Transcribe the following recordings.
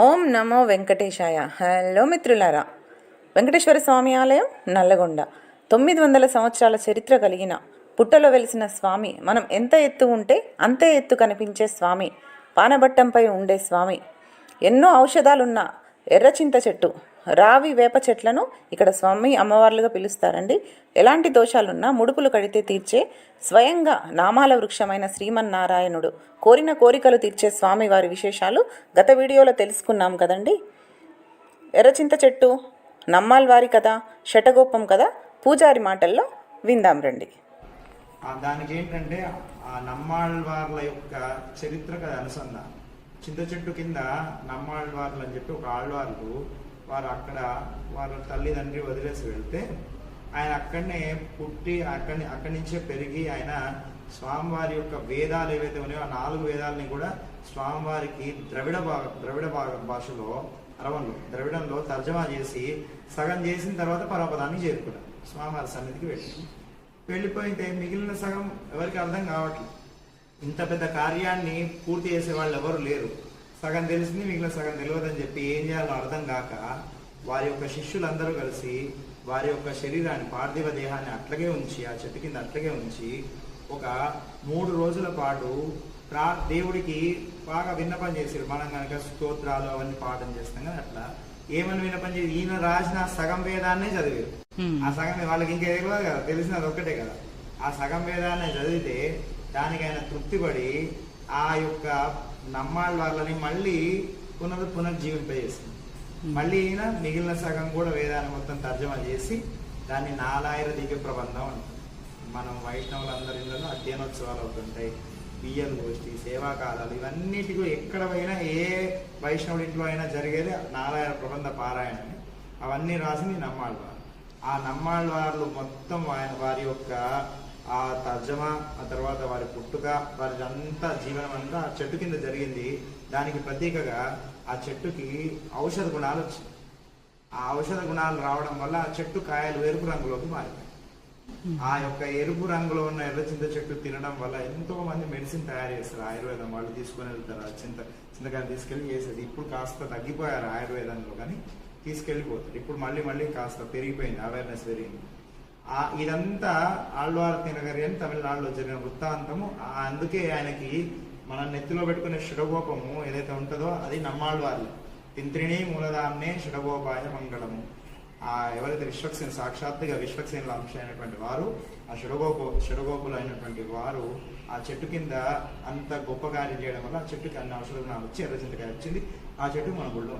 ఓం నమో వెంకటేశాయ. Hello మిత్రులారా. వెంకటేశ్వర స్వామి ఆలయం నల్లగొండ. తొమ్మిది వందల సంవత్సరాల చరిత్ర కలిగిన పుట్టలో వెలిసిన స్వామి మనం ఎంత ఎత్తు ఉంటే అంతే ఎత్తు కనిపించే స్వామి పానబట్టంపై ఉండే స్వామి. ఎన్నో ఔషధాలున్న ఎర్రచింత చెట్టు రావి వేప చెట్లను ఇక్కడ స్వామి అమ్మవార్లుగా పిలుస్తారండి. ఎలాంటి దోషాలున్నా ముడుపులు కడితే తీర్చే స్వయంగా నామాల వృక్షమైన శ్రీమన్నారాయణుడు కోరిన కోరికలు తీర్చే స్వామి వారి విశేషాలు గత వీడియోలో తెలుసుకున్నాం కదండి. ఎర్రచింత చెట్టు నమ్మాల్వారి కదా కథ శటగోపం కదా పూజారి మాటల్లో విందాం రండి. దానికి ఏంటంటే ఆ నమ్మాళ్ళవార్ల యొక్క చరిత్ర కదా అనుసంధానం. చింత చెట్టు కింద నమ్మాళ్ళవార్లు అని చెప్పి ఒక ఆళ్వార్లు వారు అక్కడ వారి తల్లిదండ్రి వదిలేసి వెళ్తే ఆయన అక్కడనే పుట్టి అక్కడి అక్కడి నుంచే పెరిగి ఆయన స్వామివారి యొక్క వేదాలు ఏవైతే ఉన్నాయో ఆ నాలుగు వేదాలని కూడా స్వామివారికి ద్రవిడ భాగ ద్రవిడ భాగ భాషలో అరవంలో ద్రవిడంలో తర్జమా చేసి సగం చేసిన తర్వాత పరపదాన్ని చేరుకున్నారు. స్వామివారి సన్నిధికి వెళ్ళి. వెళ్ళిపోయితే మిగిలిన సగం ఎవరికి అర్థం కావట్లేదు. ఇంత పెద్ద కార్యాన్ని పూర్తి చేసే వాళ్ళు ఎవరు లేరు. సగం తెలిసింది మిగిలిన సగం తెలియదని చెప్పి ఏం చేయాలో అర్థం కాక వారి యొక్క శిష్యులందరూ కలిసి వారి యొక్క శరీరాన్ని పార్థివ దేహాన్ని అట్లాగే ఉంచి ఆ చెట్టు కింద అట్లాగే ఉంచి ఒక మూడు రోజుల పాటు ప్రా దేవుడికి బాగా విన్నపం చేశారు మనం కనుక స్తోత్రాలు అవన్నీ పాఠం చేస్తాం కదా అట్లా. ఏమని విన్నపం చేసి ఈయన రాసిన సగం వేదాన్నే చదివారు. ఆ సగం వాళ్ళకి ఇంకా తెలియదు కదా తెలిసినది ఒక్కటే కదా. ఆ సగం వేదాన్ని చదివితే దానికి ఆయన తృప్తిపడి ఆ యొక్క నమ్మాళ్ళ వాళ్ళని మళ్ళీ పునర్ పునర్జీవింపజేసింది మళ్ళీ ఈయన మిగిలిన సగం కూడా వేదాన్ని మొత్తం తర్జమా చేసి దాన్ని నాలాయిర దివ్య ప్రబంధం అంటారు. మనం వైష్ణవులందరిలో అధ్యయనోత్సవాలు అవుతుంటాయి బియ్యం గోష్ఠి సేవాకాలాలు ఇవన్నిటికీ ఎక్కడ పోయినా ఏ వైష్ణవుడి ఇంట్లో అయినా జరిగేది నారాయణ ప్రబంధ పారాయణ అని అవన్నీ రాసింది నమ్మాళ్ళవారు ఆ నమ్మాళ్ళవార్లు మొత్తం ఆయన వారి యొక్క ఆ తర్జమా ఆ తర్వాత వారి పుట్టుక వారి అంతా జీవనం అంతా ఆ చెట్టు కింద జరిగింది. దానికి ప్రతీకగా ఆ చెట్టుకి ఔషధ గుణాలు వచ్చాయి. ఆ ఔషధ గుణాలు రావడం వల్ల ఆ చెట్టు కాయలు ఎరుపు రంగులోకి మారిపోయాయి. ఆ యొక్క ఎరుపు రంగులో ఉన్న ఎర్ర చింత చెట్టు తినడం వల్ల ఎంతో మంది మెడిసిన్ తయారు చేస్తారు. ఆయుర్వేదం వాళ్ళు తీసుకొని వెళ్తారు. ఆ చింత చింతకాయలు తీసుకెళ్ళి చేసేది. ఇప్పుడు కాస్త తగ్గిపోయారు ఆయుర్వేదంలో కానీ తీసుకెళ్ళిపోతారు. ఇప్పుడు మళ్ళీ మళ్ళీ కాస్త పెరిగిపోయింది. అవేర్నెస్ పెరిగింది. ఇదంతా ఆళ్వార్ తినగరి అని తమిళనాడులో జరిగిన వృత్తాంతము. ఆ అందుకే ఆయనకి మన నెత్తిలో పెట్టుకునే షుడగోపము ఏదైతే ఉంటుందో అది నమ్మాళ్వార్లు తింత్రిణి మూలదాన్నే షుడగోపాయ మంగళము. ఆ ఎవరైతే విశ్వక్సేన సాక్షాత్తుగా విశ్వక్సేనుల అంశ అయినటువంటి వారు ఆ షుడగోపు షుడగోపులు అయినటువంటి వారు ఆ చెట్టు కింద అంత గొప్ప కార్యం చేయడం వల్ల ఆ చెట్టుకి అన్ని ఔషధ గుణాలు వచ్చి ఎర్రచింతకాయ వచ్చింది. ఆ చెట్టు మన గుళ్ళో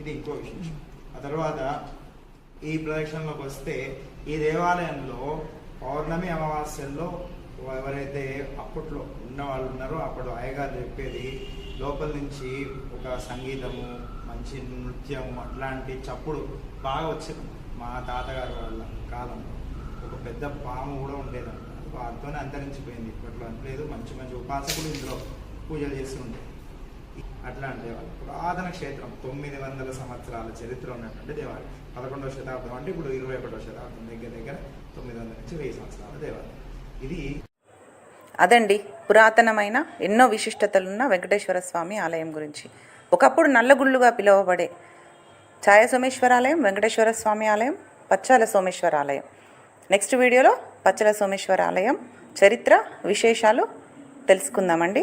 ఇది ఇంకో విశేషం. ఆ తర్వాత ఈ ప్రదక్షిణలోకి వస్తే ఈ దేవాలయంలో పౌర్ణమి అమావాస్యల్లో ఎవరైతే అప్పట్లో ఉన్న వాళ్ళు ఉన్నారో అప్పుడు అయ్యగారు చెప్పేది లోపల నుంచి ఒక సంగీతము మంచి నృత్యం అట్లాంటి చప్పుడు బాగా వచ్చింది. మా తాతగారు వాళ్ళ కాలంలో. ఒక పెద్ద పాము కూడా ఉండేదంట. వాటితోనే అంతరించిపోయింది. ఇప్పట్లో లేదు. మంచి మంచి ఉపాసకులు ఇందులో పూజలు చేస్తుండే అట్లాంటి దేవాలయం. పురాతన క్షేత్రం తొమ్మిది వందల సంవత్సరాల చరిత్ర ఉన్నటువంటి దేవాలయం. పదకొండవ శతాబ్దం అంటే ఇప్పుడు ఇరవై ఒకటో శతాబ్దం దగ్గర దగ్గర తొమ్మిది వందల నుంచి వెయ్యి సంవత్సరాల దేవాలయం. ఇది అదండి పురాతనమైన ఎన్నో విశిష్టతలున్న వెంకటేశ్వర స్వామి ఆలయం గురించి. ఒకప్పుడు నల్లగుళ్ళుగా పిలువబడే ఛాయ సోమేశ్వర ఆలయం వెంకటేశ్వర స్వామి ఆలయం పచ్చాల సోమేశ్వర ఆలయం నెక్స్ట్ వీడియోలో పచ్చల సోమేశ్వర ఆలయం చరిత్ర విశేషాలు తెలుసుకుందామండి.